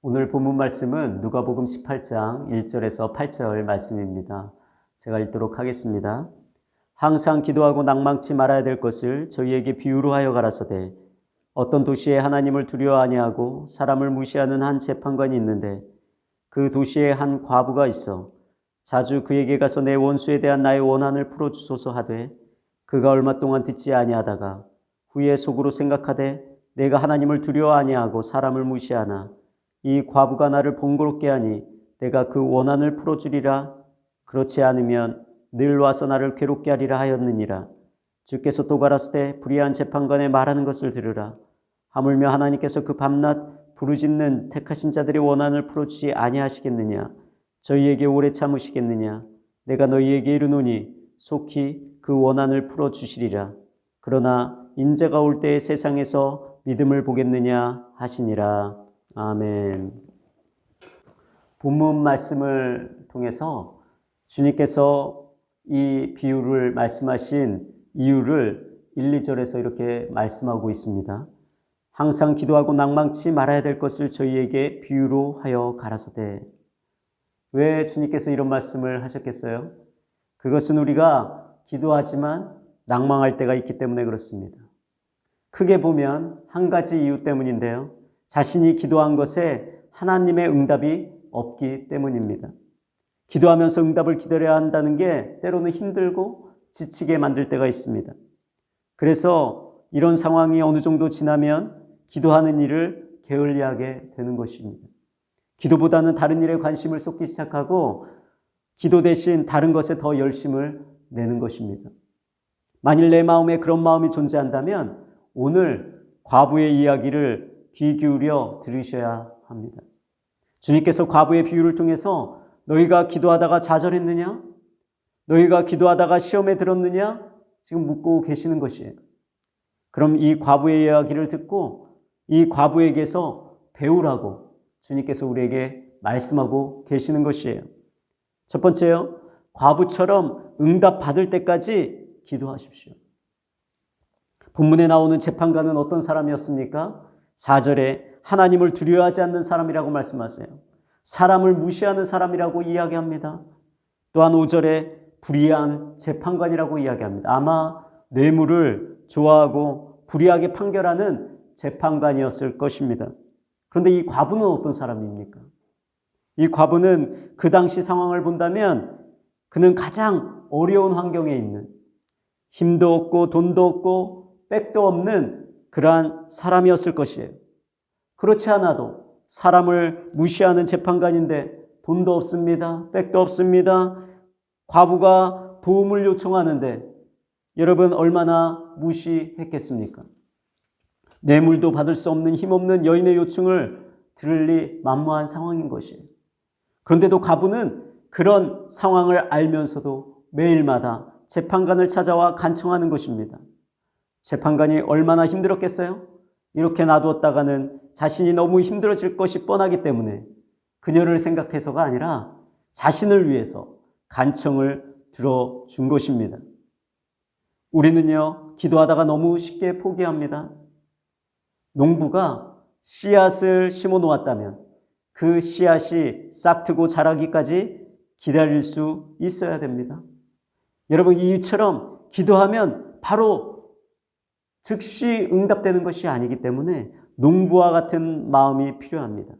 오늘 본문 말씀은 누가복음 18장 1절에서 8절 말씀입니다. 제가 읽도록 하겠습니다. 항상 기도하고 낭망치 말아야 될 것을 저희에게 비유로 하여 가라사대 어떤 도시에 하나님을 두려워 아니하고 사람을 무시하는 한 재판관이 있는데 그 도시에 한 과부가 있어 자주 그에게 가서 내 원수에 대한 나의 원한을 풀어 주소서 하되 그가 얼마 동안 듣지 아니하다가 후에 속으로 생각하되 내가 하나님을 두려워 아니하고 사람을 무시하나 이 과부가 나를 번거롭게 하니 내가 그 원한을 풀어 주리라. 그렇지 않으면 늘 와서 나를 괴롭게 하리라 하였느니라. 주께서 또 가라스되 불의한 재판관의 말하는 것을 들으라. 하물며 하나님께서 그 밤낮 부르짖는 택하신 자들의 원한을 풀어주지 아니하시겠느냐? 저희에게 오래 참으시겠느냐? 내가 너희에게 이르노니 속히 그 원한을 풀어주시리라. 그러나 인자가 올 때에 세상에서 믿음을 보겠느냐 하시니라 아멘 본문 말씀을 통해서 주님께서 이 비유를 말씀하신 이유를 1, 2절에서 이렇게 말씀하고 있습니다. 항상 기도하고 낭망치 말아야 될 것을 저희에게 비유로 하여 가라사대. 왜 주님께서 이런 말씀을 하셨겠어요? 그것은 우리가 기도하지만 낭망할 때가 있기 때문에 그렇습니다. 크게 보면 한 가지 이유 때문인데요. 자신이 기도한 것에 하나님의 응답이 없기 때문입니다. 기도하면서 응답을 기다려야 한다는 게 때로는 힘들고 지치게 만들 때가 있습니다. 그래서 이런 상황이 어느 정도 지나면 기도하는 일을 게을리하게 되는 것입니다. 기도보다는 다른 일에 관심을 쏟기 시작하고 기도 대신 다른 것에 더 열심을 내는 것입니다. 만일 내 마음에 그런 마음이 존재한다면 오늘 과부의 이야기를 귀 기울여 들으셔야 합니다. 주님께서 과부의 비유를 통해서 너희가 기도하다가 좌절했느냐? 너희가 기도하다가 시험에 들었느냐? 지금 묻고 계시는 것이에요. 그럼 이 과부의 이야기를 듣고 이 과부에게서 배우라고 주님께서 우리에게 말씀하고 계시는 것이에요. 첫 번째요. 과부처럼 응답 받을 때까지 기도하십시오. 본문에 나오는 재판관은 어떤 사람이었습니까? 4절에 하나님을 두려워하지 않는 사람이라고 말씀하세요. 사람을 무시하는 사람이라고 이야기합니다. 또한 5절에 불의한 재판관이라고 이야기합니다. 아마 뇌물을 좋아하고 불의하게 판결하는 재판관이었을 것입니다. 그런데 이 과부는 어떤 사람입니까? 이 과부는 그 당시 상황을 본다면 그는 가장 어려운 환경에 있는 힘도 없고 돈도 없고 백도 없는 그러한 사람이었을 것이에요. 그렇지 않아도 사람을 무시하는 재판관인데 돈도 없습니다. 백도 없습니다. 과부가 도움을 요청하는데 여러분 얼마나 무시했겠습니까? 뇌물도 받을 수 없는 힘없는 여인의 요청을 들을 리 만무한 상황인 것이에요. 그런데도 과부는 그런 상황을 알면서도 매일마다 재판관을 찾아와 간청하는 것입니다. 재판관이 얼마나 힘들었겠어요? 이렇게 놔두었다가는 자신이 너무 힘들어질 것이 뻔하기 때문에 그녀를 생각해서가 아니라 자신을 위해서 간청을 들어준 것입니다. 우리는요, 기도하다가 너무 쉽게 포기합니다. 농부가 씨앗을 심어 놓았다면 그 씨앗이 싹트고 자라기까지 기다릴 수 있어야 됩니다. 여러분, 이처럼 기도하면 바로 즉시 응답되는 것이 아니기 때문에 농부와 같은 마음이 필요합니다.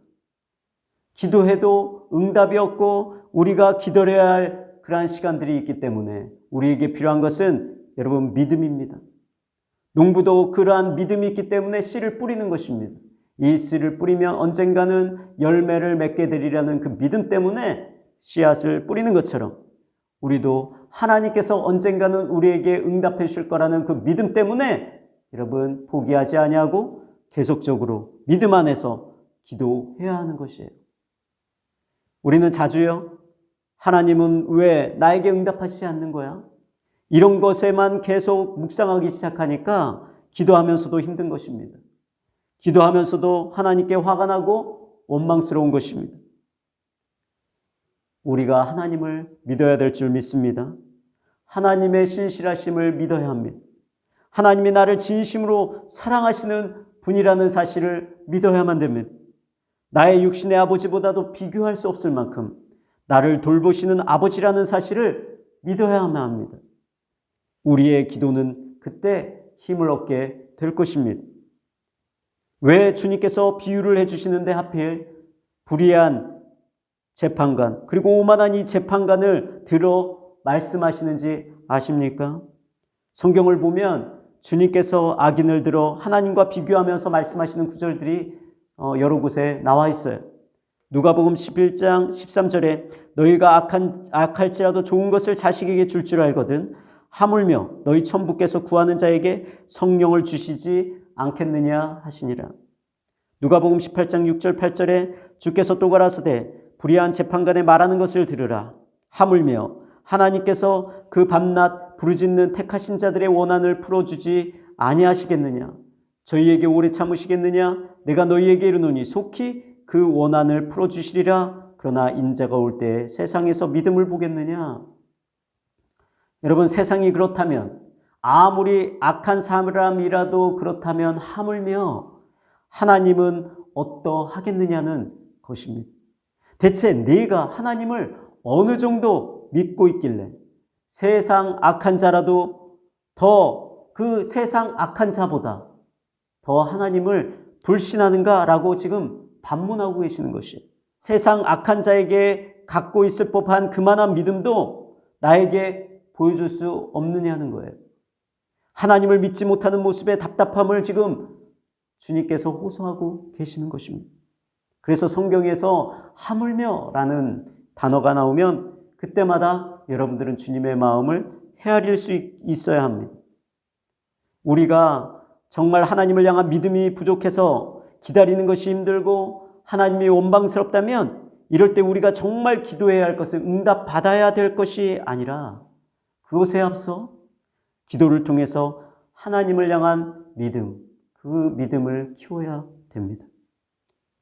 기도해도 응답이 없고 우리가 기다려야 할 그러한 시간들이 있기 때문에 우리에게 필요한 것은 여러분 믿음입니다. 농부도 그러한 믿음이 있기 때문에 씨를 뿌리는 것입니다. 이 씨를 뿌리면 언젠가는 열매를 맺게 되리라는 그 믿음 때문에 씨앗을 뿌리는 것처럼 우리도 하나님께서 언젠가는 우리에게 응답해 주실 거라는 그 믿음 때문에 여러분 포기하지 아니하고 계속적으로 믿음 안에서 기도해야 하는 것이에요. 우리는 자주요. 하나님은 왜 나에게 응답하시지 않는 거야? 이런 것에만 계속 묵상하기 시작하니까 기도하면서도 힘든 것입니다. 기도하면서도 하나님께 화가 나고 원망스러운 것입니다. 우리가 하나님을 믿어야 될 줄 믿습니다. 하나님의 신실하심을 믿어야 합니다. 하나님이 나를 진심으로 사랑하시는 분이라는 사실을 믿어야만 됩니다. 나의 육신의 아버지보다도 비교할 수 없을 만큼 나를 돌보시는 아버지라는 사실을 믿어야만 합니다. 우리의 기도는 그때 힘을 얻게 될 것입니다. 왜 주님께서 비유를 해주시는데 하필 불의한 재판관 그리고 오만한 이 재판관을 들어 말씀하시는지 아십니까? 성경을 보면 주님께서 악인을 들어 하나님과 비교하면서 말씀하시는 구절들이 어, 여러 곳에 나와 있어요. 누가복음 11장 13절에 너희가 악한 악할지라도 좋은 것을 자식에게 줄줄 알거든 하물며 너희 천부께서 구하는 자에게 성령을 주시지 않겠느냐 하시니라. 누가복음 18장 6절 8절에 주께서 또 가라사대 불의한 재판관에 말하는 것을 들으라. 하물며 하나님께서 그 밤낮 부르짖는 택하신 자들의 원한을 풀어주지 아니하시겠느냐? 저희에게 오래 참으시겠느냐? 내가 너희에게 이르노니 속히 그 원한을 풀어주시리라. 그러나 인자가 올 때 세상에서 믿음을 보겠느냐? 여러분 세상이 그렇다면 아무리 악한 사람이라도 그렇다면 하물며 하나님은 어떠하겠느냐는 것입니다. 대체 내가 하나님을 어느 정도 믿고 있길래 세상 악한 자라도 더 그 세상 악한 자보다 더 하나님을 불신하는가 라고 지금 반문하고 계시는 것이에요. 세상 악한 자에게 갖고 있을 법한 그만한 믿음도 나에게 보여줄 수 없느냐는 거예요. 하나님을 믿지 못하는 모습의 답답함을 지금 주님께서 호소하고 계시는 것입니다. 그래서 성경에서 하물며 라는 단어가 나오면 그때마다 여러분들은 주님의 마음을 헤아릴 수 있어야 합니다. 우리가 정말 하나님을 향한 믿음이 부족해서 기다리는 것이 힘들고 하나님이 원방스럽다면 이럴 때 우리가 정말 기도해야 할 것은 응답받아야 될 것이 아니라 그것에 앞서 기도를 통해서 하나님을 향한 믿음, 그 믿음을 키워야 됩니다.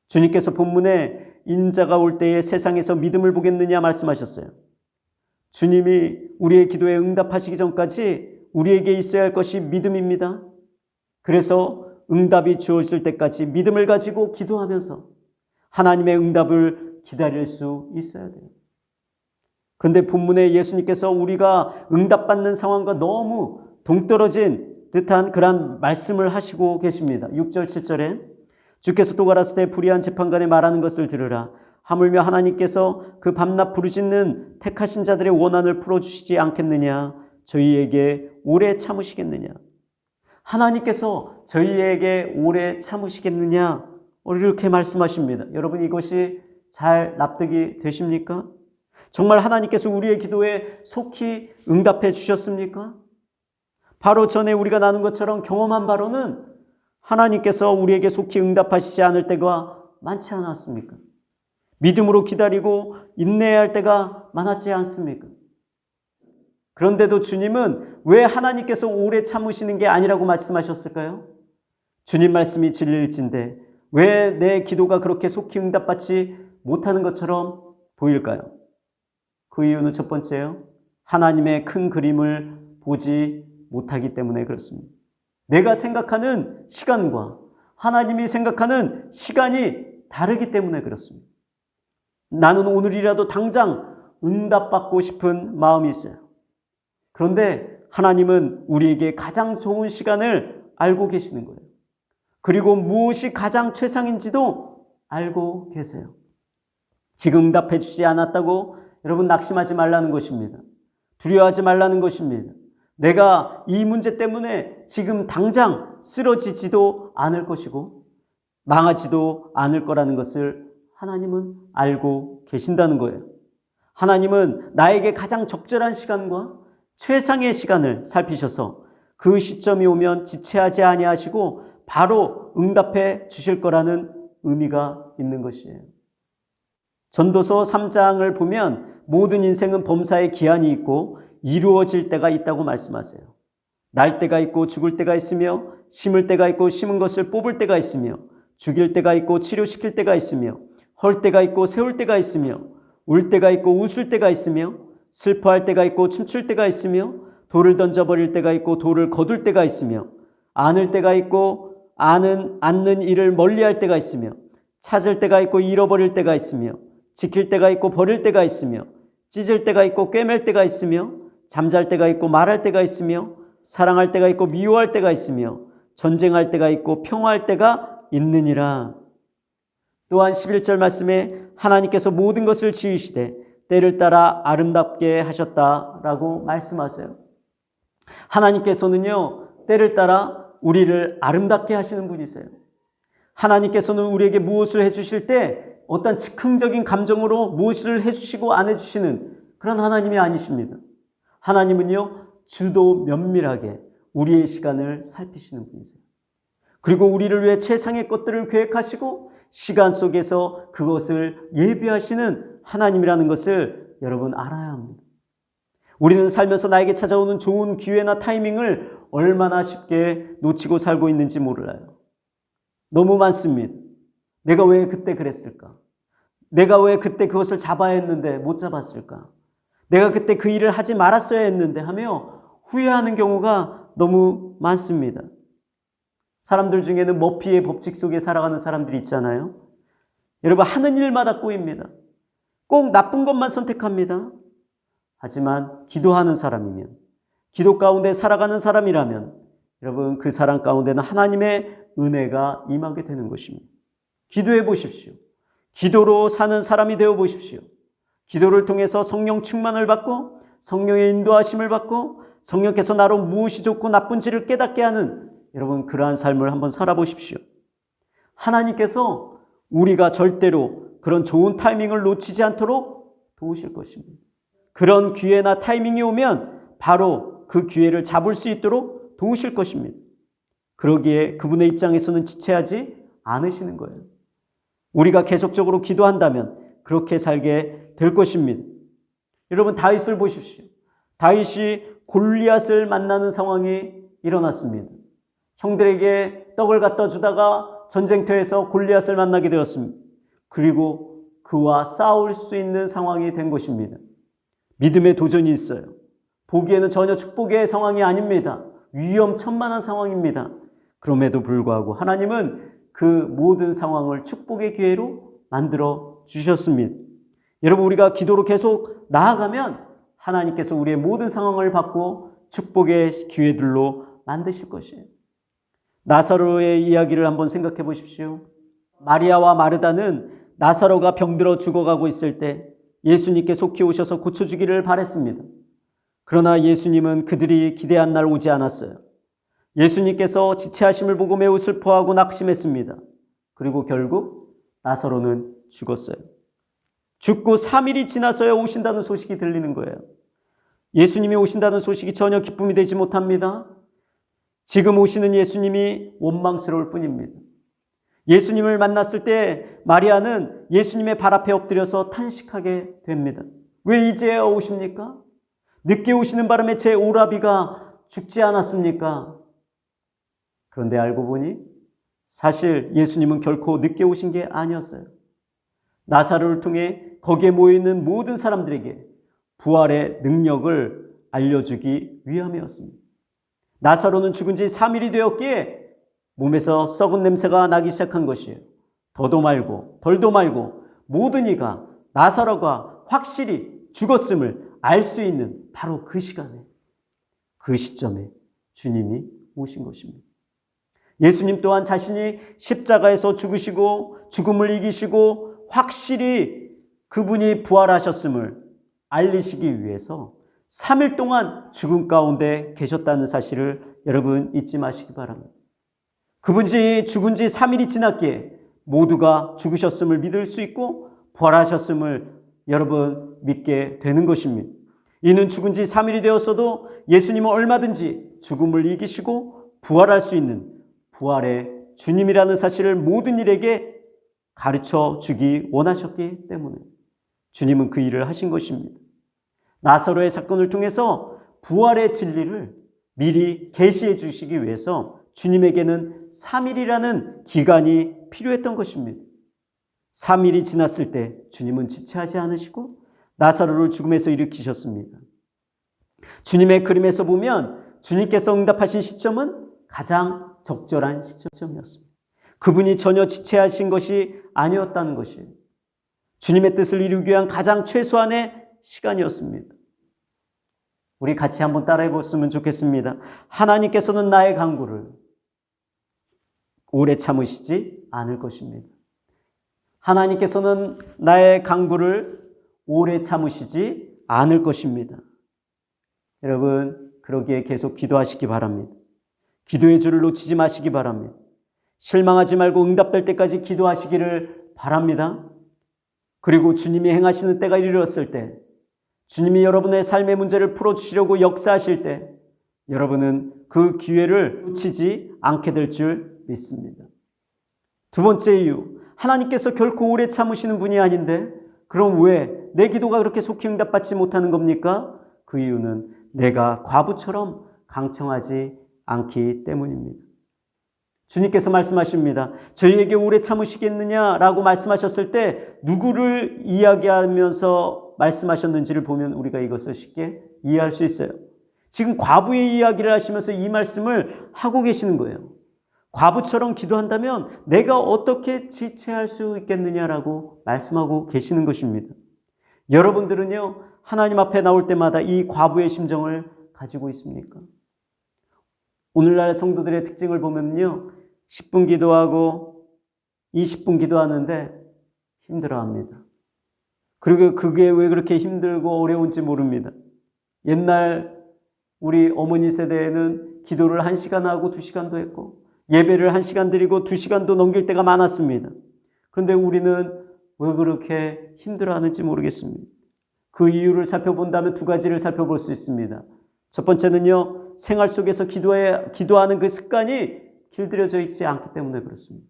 주님께서 본문에 인자가 올 때에 세상에서 믿음을 보겠느냐 말씀하셨어요. 주님이 우리의 기도에 응답하시기 전까지 우리에게 있어야 할 것이 믿음입니다. 그래서 응답이 주어질 때까지 믿음을 가지고 기도하면서 하나님의 응답을 기다릴 수 있어야 돼요. 그런데 본문에 예수님께서 우리가 응답받는 상황과 너무 동떨어진 듯한 그런 말씀을 하시고 계십니다. 6절, 7절에 주께서 또 가라사대 불의한 재판관에 말하는 것을 들으라. 하물며 하나님께서 그 밤낮 부르짖는 택하신 자들의 원한을 풀어주시지 않겠느냐? 저희에게 오래 참으시겠느냐? 하나님께서 저희에게 오래 참으시겠느냐? 이렇게 말씀하십니다. 여러분 이것이 잘 납득이 되십니까? 정말 하나님께서 우리의 기도에 속히 응답해 주셨습니까? 바로 전에 우리가 나눈 것처럼 경험한 바로는 하나님께서 우리에게 속히 응답하시지 않을 때가 많지 않았습니까? 믿음으로 기다리고 인내해야 할 때가 많았지 않습니까? 그런데도 주님은 왜 하나님께서 오래 참으시는 게 아니라고 말씀하셨을까요? 주님 말씀이 진리일진데 왜 내 기도가 그렇게 속히 응답받지 못하는 것처럼 보일까요? 그 이유는 첫 번째요. 하나님의 큰 그림을 보지 못하기 때문에 그렇습니다. 내가 생각하는 시간과 하나님이 생각하는 시간이 다르기 때문에 그렇습니다. 나는 오늘이라도 당장 응답받고 싶은 마음이 있어요. 그런데 하나님은 우리에게 가장 좋은 시간을 알고 계시는 거예요. 그리고 무엇이 가장 최상인지도 알고 계세요. 지금 응답해 주지 않았다고 여러분 낙심하지 말라는 것입니다. 두려워하지 말라는 것입니다. 내가 이 문제 때문에 지금 당장 쓰러지지도 않을 것이고 망하지도 않을 거라는 것을 하나님은 알고 계신다는 거예요. 하나님은 나에게 가장 적절한 시간과 최상의 시간을 살피셔서 그 시점이 오면 지체하지 아니하시고 바로 응답해 주실 거라는 의미가 있는 것이에요. 전도서 3장을 보면 모든 인생은 범사의 기한이 있고 이루어질 때가 있다고 말씀하세요. 날 때가 있고 죽을 때가 있으며 심을 때가 있고 심은 것을 뽑을 때가 있으며 죽일 때가 있고 치료시킬 때가 있으며 헐 때가 있고 세울 때가 있으며 울 때가 있고 웃을 때가 있으며 슬퍼할 때가 있고 춤출 때가 있으며 돌을 던져버릴 때가 있고 돌을 거둘 때가 있으며 안을 때가 있고 아는 않는 일을 멀리할 때가 있으며 찾을 때가 있고 잃어버릴 때가 있으며 지킬 때가 있고 버릴 때가 있으며 찢을 때가 있고 꿰맬 때가 있으며 잠잘 때가 있고 말할 때가 있으며 사랑할 때가 있고 미워할 때가 있으며 전쟁할 때가 있고 평화할 때가 있느니라. 또한 11절 말씀에 하나님께서 모든 것을 지으시되 때를 따라 아름답게 하셨다라고 말씀하세요. 하나님께서는요, 때를 따라 우리를 아름답게 하시는 분이세요. 하나님께서는 우리에게 무엇을 해주실 때 어떤 즉흥적인 감정으로 무엇을 해주시고 안 해주시는 그런 하나님이 아니십니다. 하나님은요, 주도 면밀하게 우리의 시간을 살피시는 분이세요. 그리고 우리를 위해 최상의 것들을 계획하시고 시간 속에서 그것을 예비하시는 하나님이라는 것을 여러분 알아야 합니다. 우리는 살면서 나에게 찾아오는 좋은 기회나 타이밍을 얼마나 쉽게 놓치고 살고 있는지 몰라요. 너무 많습니다. 내가 왜 그때 그랬을까? 내가 왜 그때 그것을 잡아야 했는데 못 잡았을까? 내가 그때 그 일을 하지 말았어야 했는데 하며 후회하는 경우가 너무 많습니다. 사람들 중에는 머피의 법칙 속에 살아가는 사람들이 있잖아요. 여러분, 하는 일마다 꼬입니다. 꼭 나쁜 것만 선택합니다. 하지만 기도하는 사람이면, 기도 가운데 살아가는 사람이라면, 여러분, 그 사람 가운데는 하나님의 은혜가 임하게 되는 것입니다. 기도해 보십시오. 기도로 사는 사람이 되어 보십시오. 기도를 통해서 성령 충만을 받고 성령의 인도하심을 받고 성령께서 나로 무엇이 좋고 나쁜지를 깨닫게 하는 여러분 그러한 삶을 한번 살아보십시오. 하나님께서 우리가 절대로 그런 좋은 타이밍을 놓치지 않도록 도우실 것입니다. 그런 기회나 타이밍이 오면 바로 그 기회를 잡을 수 있도록 도우실 것입니다. 그러기에 그분의 입장에서는 지체하지 않으시는 거예요. 우리가 계속적으로 기도한다면 그렇게 살게 될 것입니다. 여러분 다윗을 보십시오. 다윗이 골리앗을 만나는 상황이 일어났습니다. 형들에게 떡을 갖다 주다가 전쟁터에서 골리앗을 만나게 되었습니다. 그리고 그와 싸울 수 있는 상황이 된 것입니다. 믿음의 도전이 있어요. 보기에는 전혀 축복의 상황이 아닙니다. 위험천만한 상황입니다. 그럼에도 불구하고 하나님은 그 모든 상황을 축복의 기회로 만들어 주셨습니다. 여러분, 우리가 기도로 계속 나아가면 하나님께서 우리의 모든 상황을 받고 축복의 기회들로 만드실 것이에요. 나사로의 이야기를 한번 생각해 보십시오. 마리아와 마르다는 나사로가 병들어 죽어가고 있을 때 예수님께 속히 오셔서 고쳐주기를 바랬습니다. 그러나 예수님은 그들이 기대한 날 오지 않았어요. 예수님께서 지체하심을 보고 매우 슬퍼하고 낙심했습니다. 그리고 결국 나사로는 죽었어요. 죽고 3일이 지나서야 오신다는 소식이 들리는 거예요. 예수님이 오신다는 소식이 전혀 기쁨이 되지 못합니다. 지금 오시는 예수님이 원망스러울 뿐입니다. 예수님을 만났을 때 마리아는 예수님의 발 앞에 엎드려서 탄식하게 됩니다. 왜 이제야 오십니까? 늦게 오시는 바람에 제 오라비가 죽지 않았습니까? 그런데 알고 보니 사실 예수님은 결코 늦게 오신 게 아니었어요. 나사로를 통해 거기에 모여있는 모든 사람들에게 부활의 능력을 알려주기 위함이었습니다. 나사로는 죽은 지 3일이 되었기에 몸에서 썩은 냄새가 나기 시작한 것이에요. 더도 말고 덜도 말고 모든 이가 나사로가 확실히 죽었음을 알 수 있는 바로 그 시간에 그 시점에 주님이 오신 것입니다. 예수님 또한 자신이 십자가에서 죽으시고 죽음을 이기시고 확실히 그분이 부활하셨음을 알리시기 위해서 3일 동안 죽음 가운데 계셨다는 사실을 여러분 잊지 마시기 바랍니다. 그분이 죽은 지 3일이 지났기에 모두가 죽으셨음을 믿을 수 있고 부활하셨음을 여러분 믿게 되는 것입니다. 이는 죽은 지 3일이 되었어도 예수님은 얼마든지 죽음을 이기시고 부활할 수 있는 부활의 주님이라는 사실을 모든 일에게 가르쳐 주기 원하셨기 때문에 주님은 그 일을 하신 것입니다. 나사로의 사건을 통해서 부활의 진리를 미리 계시해 주시기 위해서 주님에게는 3일이라는 기간이 필요했던 것입니다. 3일이 지났을 때 주님은 지체하지 않으시고 나사로를 죽음에서 일으키셨습니다. 주님의 그림에서 보면 주님께서 응답하신 시점은 가장 적절한 시점이었습니다. 그분이 전혀 지체하신 것이 아니었다는 것이에요. 주님의 뜻을 이루기 위한 가장 최소한의 시간이었습니다. 우리 같이 한번 따라해 보으면 좋겠습니다. 하나님께서는 나의 강구를 오래 참으시지 않을 것입니다. 하나님께서는 나의 강구를 오래 참으시지 않을 것입니다. 여러분, 그러기에 계속 기도하시기 바랍니다. 기도의 줄을 놓치지 마시기 바랍니다. 실망하지 말고 응답될 때까지 기도하시기를 바랍니다. 그리고 주님이 행하시는 때가 이르렀을 때, 주님이 여러분의 삶의 문제를 풀어주시려고 역사하실 때, 여러분은 그 기회를 놓치지 않게 될 줄 믿습니다. 두 번째 이유, 하나님께서 결코 오래 참으시는 분이 아닌데, 그럼 왜 내 기도가 그렇게 속히 응답받지 못하는 겁니까? 그 이유는 내가 과부처럼 강청하지 않기 때문입니다. 주님께서 말씀하십니다. 저희에게 오래 참으시겠느냐라고 말씀하셨을 때 누구를 이야기하면서 말씀하셨는지를 보면 우리가 이것을 쉽게 이해할 수 있어요. 지금 과부의 이야기를 하시면서 이 말씀을 하고 계시는 거예요. 과부처럼 기도한다면 내가 어떻게 지체할 수 있겠느냐라고 말씀하고 계시는 것입니다. 여러분들은요, 하나님 앞에 나올 때마다 이 과부의 심정을 가지고 있습니까? 오늘날 성도들의 특징을 보면요, 10분 기도하고 20분 기도하는데 힘들어 합니다. 그리고 그게 왜 그렇게 힘들고 어려운지 모릅니다. 옛날 우리 어머니 세대에는 기도를 1시간 하고 2시간도 했고, 예배를 1시간 드리고 2시간도 넘길 때가 많았습니다. 그런데 우리는 왜 그렇게 힘들어 하는지 모르겠습니다. 그 이유를 살펴본다면 두 가지를 살펴볼 수 있습니다. 첫 번째는요, 생활 속에서 기도해, 기도하는 그 습관이 길들여져 있지 않기 때문에 그렇습니다.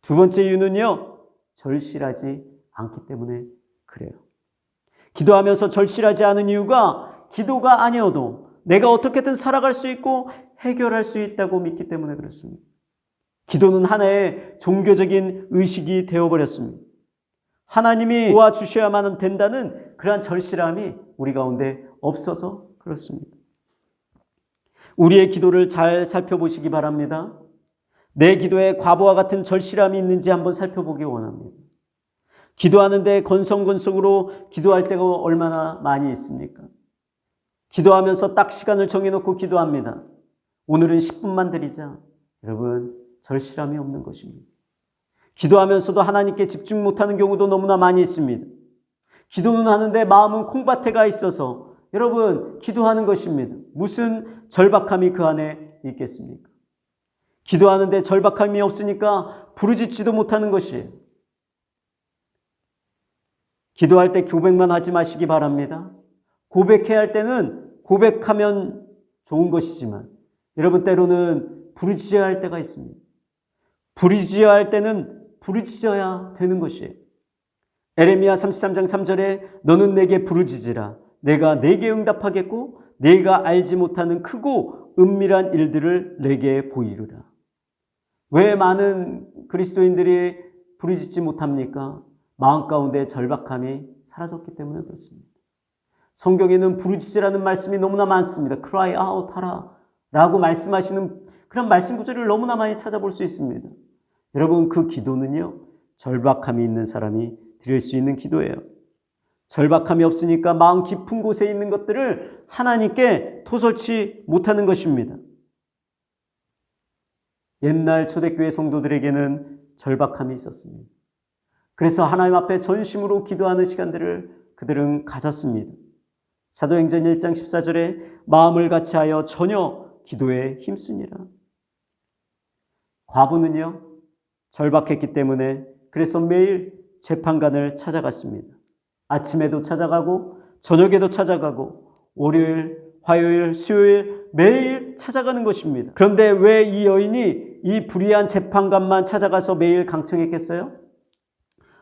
두 번째 이유는요, 절실하지 않기 때문에 그래요. 기도하면서 절실하지 않은 이유가 기도가 아니어도 내가 어떻게든 살아갈 수 있고 해결할 수 있다고 믿기 때문에 그렇습니다. 기도는 하나의 종교적인 의식이 되어버렸습니다. 하나님이 도와주셔야만 된다는 그러한 절실함이 우리 가운데 없어서 그렇습니다. 우리의 기도를 잘 살펴보시기 바랍니다. 내 기도에 과부와 같은 절실함이 있는지 한번 살펴보기 원합니다. 기도하는데 건성건성으로 기도할 때가 얼마나 많이 있습니까? 기도하면서 딱 시간을 정해놓고 기도합니다. 오늘은 10분만 드리자. 여러분, 절실함이 없는 것입니다. 기도하면서도 하나님께 집중 못하는 경우도 너무나 많이 있습니다. 기도는 하는데 마음은 콩밭에 가 있어서 여러분 기도하는 것입니다. 무슨 절박함이 그 안에 있겠습니까? 기도하는데 절박함이 없으니까 부르짖지도 못하는 것이에요. 기도할 때 고백만 하지 마시기 바랍니다. 고백해야 할 때는 고백하면 좋은 것이지만 여러분 때로는 부르짖어야 할 때가 있습니다. 부르짖어야 할 때는 부르짖어야 되는 것이에요. 에레미야 33장 3절에 너는 내게 부르짖으라 내가 내게 응답하겠고 내가 알지 못하는 크고 은밀한 일들을 내게 보이리라. 왜 많은 그리스도인들이 부르짖지 못합니까? 마음 가운데 절박함이 사라졌기 때문에 그렇습니다. 성경에는 부르짖으라는 말씀이 너무나 많습니다. cry out 하라 라고 말씀하시는 그런 말씀 구절을 너무나 많이 찾아볼 수 있습니다. 여러분 그 기도는요. 절박함이 있는 사람이 드릴 수 있는 기도예요. 절박함이 없으니까 마음 깊은 곳에 있는 것들을 하나님께 토설치 못하는 것입니다. 옛날 초대교회 성도들에게는 절박함이 있었습니다. 그래서 하나님 앞에 전심으로 기도하는 시간들을 그들은 가졌습니다. 사도행전 1장 14절에 마음을 같이하여 전혀 기도에 힘쓰니라. 과부는요, 절박했기 때문에 그래서 매일 재판관을 찾아갔습니다. 아침에도 찾아가고 저녁에도 찾아가고 월요일, 화요일, 수요일 매일 찾아가는 것입니다. 그런데 왜 이 여인이 이 불의한 재판관만 찾아가서 매일 강청했겠어요?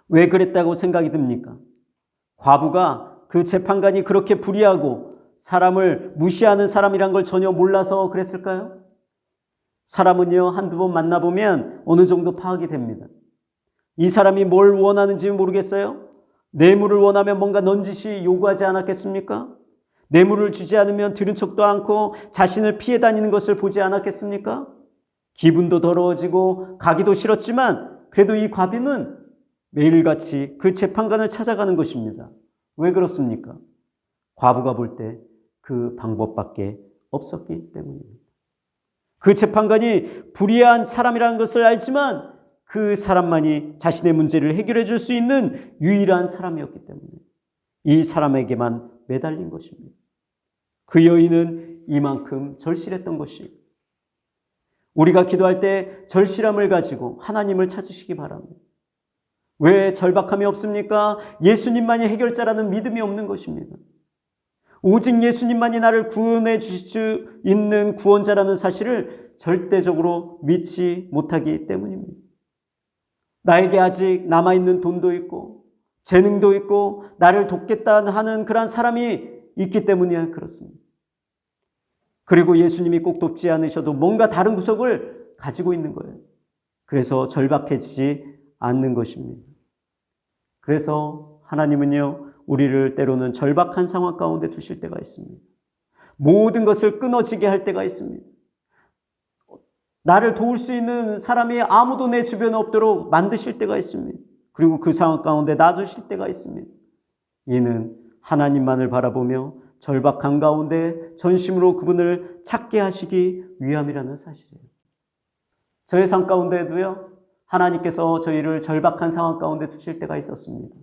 왜 그랬다고 생각이 듭니까? 과부가 그 재판관이 그렇게 불의하고 사람을 무시하는 사람이란 걸 전혀 몰라서 그랬을까요? 사람은요, 한두 번 만나보면 어느 정도 파악이 됩니다. 이 사람이 뭘 원하는지 모르겠어요? 뇌물을 원하면 뭔가 넌지시 요구하지 않았겠습니까? 뇌물을 주지 않으면 들은 척도 않고 자신을 피해 다니는 것을 보지 않았겠습니까? 기분도 더러워지고 가기도 싫었지만 그래도 이 과비는 매일같이 그 재판관을 찾아가는 것입니다. 왜 그렇습니까? 과부가 볼 때 그 방법밖에 없었기 때문입니다. 그 재판관이 불의한 사람이라는 것을 알지만 그 사람만이 자신의 문제를 해결해 줄 수 있는 유일한 사람이었기 때문에 이 사람에게만 매달린 것입니다. 그 여인은 이만큼 절실했던 것이 우리가 기도할 때 절실함을 가지고 하나님을 찾으시기 바랍니다. 왜 절박함이 없습니까? 예수님만이 해결자라는 믿음이 없는 것입니다. 오직 예수님만이 나를 구원해 주실 수 있는 구원자라는 사실을 절대적으로 믿지 못하기 때문입니다. 나에게 아직 남아있는 돈도 있고, 재능도 있고, 나를 돕겠다 하는 그러한 사람이 있기 때문이야 그렇습니다. 그리고 예수님이 꼭 돕지 않으셔도 뭔가 다른 구석을 가지고 있는 거예요. 그래서 절박해지지 않는 것입니다. 그래서 하나님은요, 우리를 때로는 절박한 상황 가운데 두실 때가 있습니다. 모든 것을 끊어지게 할 때가 있습니다. 나를 도울 수 있는 사람이 아무도 내 주변에 없도록 만드실 때가 있습니다. 그리고 그 상황 가운데 놔두실 때가 있습니다. 이는 하나님만을 바라보며 절박한 가운데 전심으로 그분을 찾게 하시기 위함이라는 사실이에요. 저의 삶 가운데도요, 하나님께서 저희를 절박한 상황 가운데 두실 때가 있었습니다.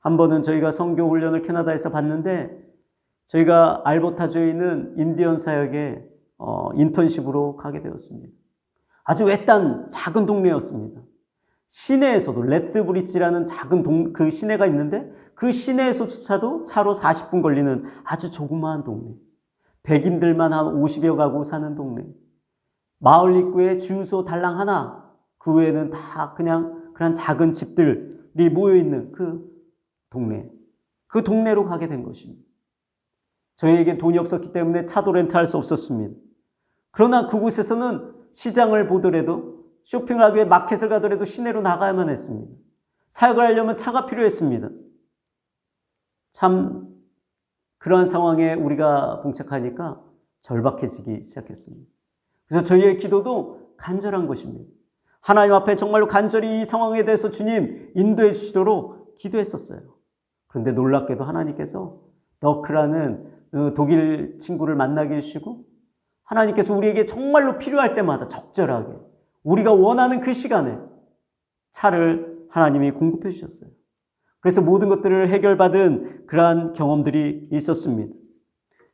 한 번은 저희가 성교 훈련을 캐나다에서 봤는데 저희가 알버타주에 있는 인디언 사역에 어, 인턴십으로 가게 되었습니다. 아주 외딴 작은 동네였습니다. 시내에서도 레드브리지라는 작은 동, 그 시내가 있는데 그 시내에서조차도 차로 40분 걸리는 아주 조그마한 동네. 백인들만 한 50여 가구 사는 동네. 마을 입구에 주유소 달랑 하나, 그 외에는 다 그냥 그런 작은 집들이 모여 있는 그 동네. 그 동네로 가게 된 것입니다. 저희에게 돈이 없었기 때문에 차도 렌트할 수 없었습니다. 그러나 그곳에서는 시장을 보더라도 쇼핑을 하기 위해 마켓을 가더라도 시내로 나가야만 했습니다. 사역을 하려면 차가 필요했습니다. 참 그러한 상황에 우리가 봉착하니까 절박해지기 시작했습니다. 그래서 저희의 기도도 간절한 것입니다. 하나님 앞에 정말로 간절히 이 상황에 대해서 주님 인도해 주시도록 기도했었어요. 그런데 놀랍게도 하나님께서 더크라는 어, 독일 친구를 만나게 해주시고 하나님께서 우리에게 정말로 필요할 때마다 적절하게 우리가 원하는 그 시간에 차를 하나님이 공급해 주셨어요. 그래서 모든 것들을 해결받은 그러한 경험들이 있었습니다.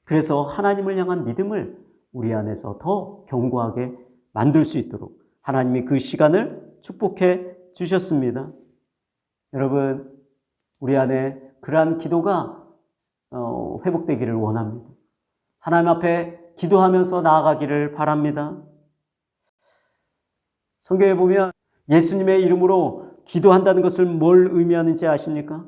그래서 하나님을 향한 믿음을 우리 안에서 더 견고하게 만들 수 있도록 하나님이 그 시간을 축복해 주셨습니다. 여러분, 우리 안에 그러한 기도가 어, 회복되기를 원합니다. 하나님 앞에 기도하면서 나아가기를 바랍니다. 성경에 보면 예수님의 이름으로 기도한다는 것을 뭘 의미하는지 아십니까?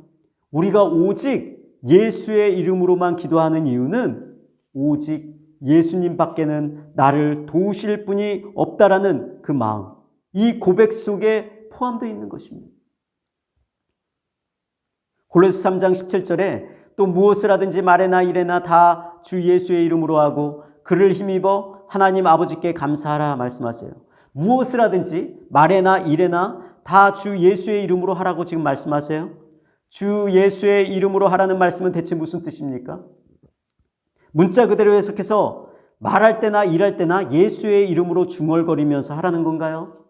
우리가 오직 예수의 이름으로만 기도하는 이유는 오직 예수님 밖에는 나를 도우실 분이 없다라는 그 마음, 이 고백 속에 포함되어 있는 것입니다. 골로새 3장 17절에 또 무엇을 하든지 말에나 일에나 다 주 예수의 이름으로 하고 그를 힘입어 하나님 아버지께 감사하라 말씀하세요. 무엇을 하든지 말에나 일에나 다 주 예수의 이름으로 하라고 지금 말씀하세요. 주 예수의 이름으로 하라는 말씀은 대체 무슨 뜻입니까? 문자 그대로 해석해서 말할 때나 일할 때나 예수의 이름으로 중얼거리면서 하라는 건가요?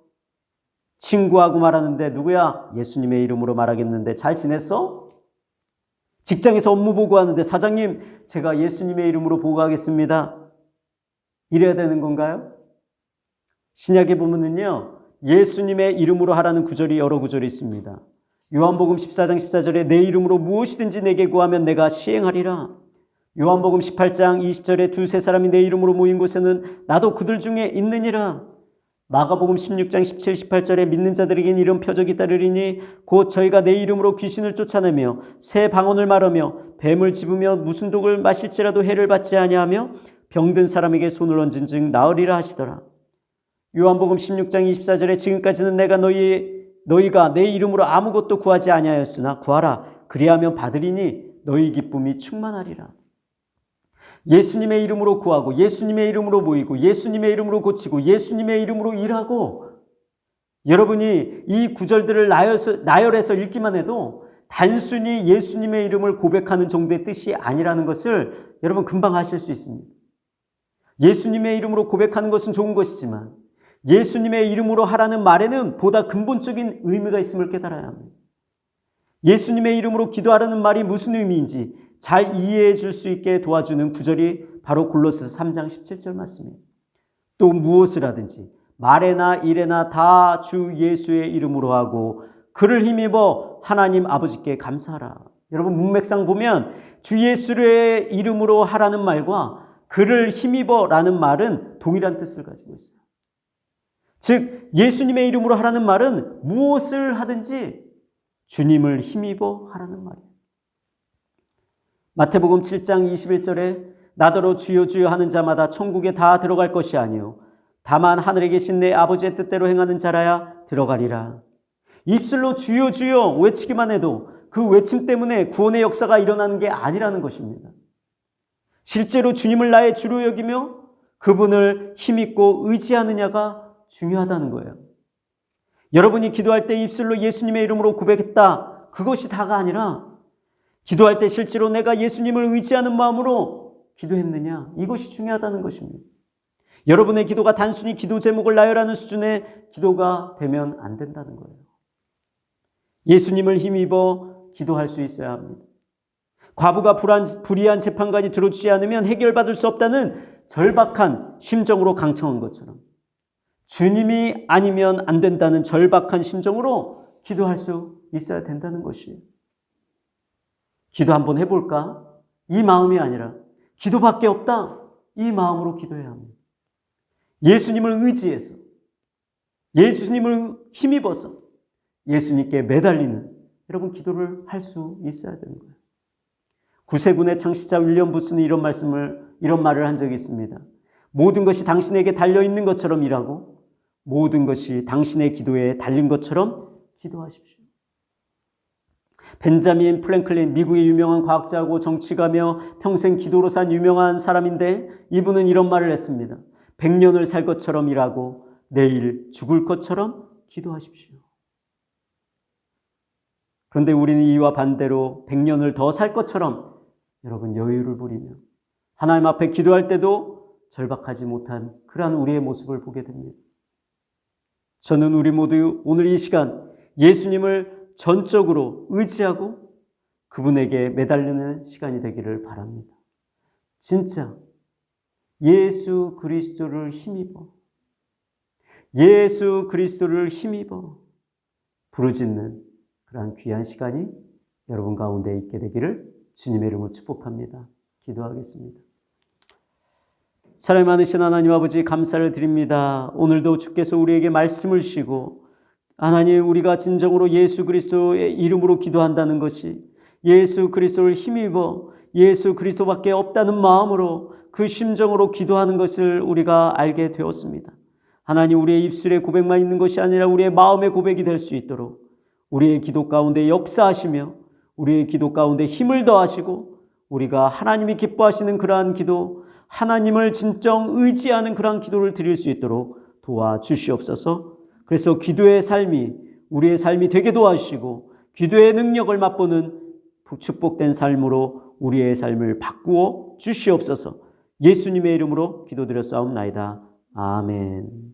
친구하고 말하는데 누구야? 예수님의 이름으로 말하겠는데 잘 지냈어? 직장에서 업무 보고하는데 사장님, 제가 예수님의 이름으로 보고하겠습니다. 이래야 되는 건가요? 신약에 보면은요, 예수님의 이름으로 하라는 구절이 여러 구절이 있습니다. 요한복음 14장 14절에 내 이름으로 무엇이든지 내게 구하면 내가 시행하리라. 요한복음 18장 20절에 두세 사람이 내 이름으로 모인 곳에는 나도 그들 중에 있느니라. 마가복음 16장 17, 18절에 믿는 자들에겐 이런 표적이 따르리니 곧 저희가 내 이름으로 귀신을 쫓아내며 새 방언을 말하며 뱀을 집으며 무슨 독을 마실지라도 해를 받지 아니하며 병든 사람에게 손을 얹은 즉 나으리라 하시더라. 요한복음 16장 24절에 지금까지는 내가 너희 너희가 내 이름으로 아무것도 구하지 아니하였으나 구하라 그리하면 받으리니 너희 기쁨이 충만하리라. 예수님의 이름으로 구하고 예수님의 이름으로 모이고 예수님의 이름으로 고치고 예수님의 이름으로 일하고 여러분이 이 구절들을 나열해서, 나열해서 읽기만 해도 단순히 예수님의 이름을 고백하는 정도의 뜻이 아니라는 것을 여러분 금방 아실 수 있습니다. 예수님의 이름으로 고백하는 것은 좋은 것이지만 예수님의 이름으로 하라는 말에는 보다 근본적인 의미가 있음을 깨달아야 합니다. 예수님의 이름으로 기도하라는 말이 무슨 의미인지 잘 이해해 줄 수 있게 도와주는 구절이 바로 골로새서 3장 17절 말씀입니다. 또 무엇을 하든지 말에나 일에나 다 주 예수의 이름으로 하고 그를 힘입어 하나님 아버지께 감사하라. 여러분 문맥상 보면 주 예수의 이름으로 하라는 말과 그를 힘입어라는 말은 동일한 뜻을 가지고 있어요. 즉 예수님의 이름으로 하라는 말은 무엇을 하든지 주님을 힘입어 하라는 말이에요. 마태복음 7장 21절에 나더러 주여 주여 하는 자마다 천국에 다 들어갈 것이 아니요 다만 하늘에 계신 내 아버지의 뜻대로 행하는 자라야 들어가리라. 입술로 주여 주여 외치기만 해도 그 외침 때문에 구원의 역사가 일어나는 게 아니라는 것입니다. 실제로 주님을 나의 주로 여기며 그분을 힘입고 의지하느냐가 중요하다는 거예요. 여러분이 기도할 때 입술로 예수님의 이름으로 고백했다. 그것이 다가 아니라 기도할 때 실제로 내가 예수님을 의지하는 마음으로 기도했느냐. 이것이 중요하다는 것입니다. 여러분의 기도가 단순히 기도 제목을 나열하는 수준의 기도가 되면 안 된다는 거예요. 예수님을 힘입어 기도할 수 있어야 합니다. 과부가 불안, 불의한 재판관이 들어주지 않으면 해결받을 수 없다는 절박한 심정으로 강청한 것처럼 주님이 아니면 안 된다는 절박한 심정으로 기도할 수 있어야 된다는 것이에요. 기도 한번 해볼까? 이 마음이 아니라 기도밖에 없다. 이 마음으로 기도해야 합니다. 예수님을 의지해서 예수님을 힘입어서 예수님께 매달리는 여러분 기도를 할 수 있어야 되는 거예요. 구세군의 창시자 윌리엄 부스는 이런 말씀을 이런 말을 한 적이 있습니다. 모든 것이 당신에게 달려 있는 것처럼 일하고 모든 것이 당신의 기도에 달린 것처럼 기도하십시오. 벤자민 플랭클린 미국의 유명한 과학자고 정치가며 평생 기도로 산 유명한 사람인데 이분은 이런 말을 했습니다. 100년을 살 것처럼 일하고 내일 죽을 것처럼 기도하십시오. 그런데 우리는 이와 반대로 100년을 더 살 것처럼 여러분 여유를 부리며 하나님 앞에 기도할 때도 절박하지 못한 그러한 우리의 모습을 보게 됩니다. 저는 우리 모두 오늘 이 시간 예수님을 전적으로 의지하고 그분에게 매달리는 시간이 되기를 바랍니다. 진짜 예수 그리스도를 힘입어 예수 그리스도를 힘입어 부르짖는 그러한 귀한 시간이 여러분 가운데 있게 되기를 주님의 이름으로 축복합니다. 기도하겠습니다. 사랑 많으신 하나님 아버지 감사를 드립니다. 오늘도 주께서 우리에게 말씀을 주시고 하나님 우리가 진정으로 예수 그리스도의 이름으로 기도한다는 것이 예수 그리스도를 힘입어 예수 그리스도밖에 없다는 마음으로 그 심정으로 기도하는 것을 우리가 알게 되었습니다. 하나님 우리의 입술에 고백만 있는 것이 아니라 우리의 마음의 고백이 될 수 있도록 우리의 기도 가운데 역사하시며 우리의 기도 가운데 힘을 더하시고 우리가 하나님이 기뻐하시는 그러한 기도 하나님을 진정 의지하는 그러한 기도를 드릴 수 있도록 도와주시옵소서. 그래서 기도의 삶이 우리의 삶이 되게 도와주시고 기도의 능력을 맛보는 축복된 삶으로 우리의 삶을 바꾸어 주시옵소서. 예수님의 이름으로 기도드렸사옵나이다. 아멘.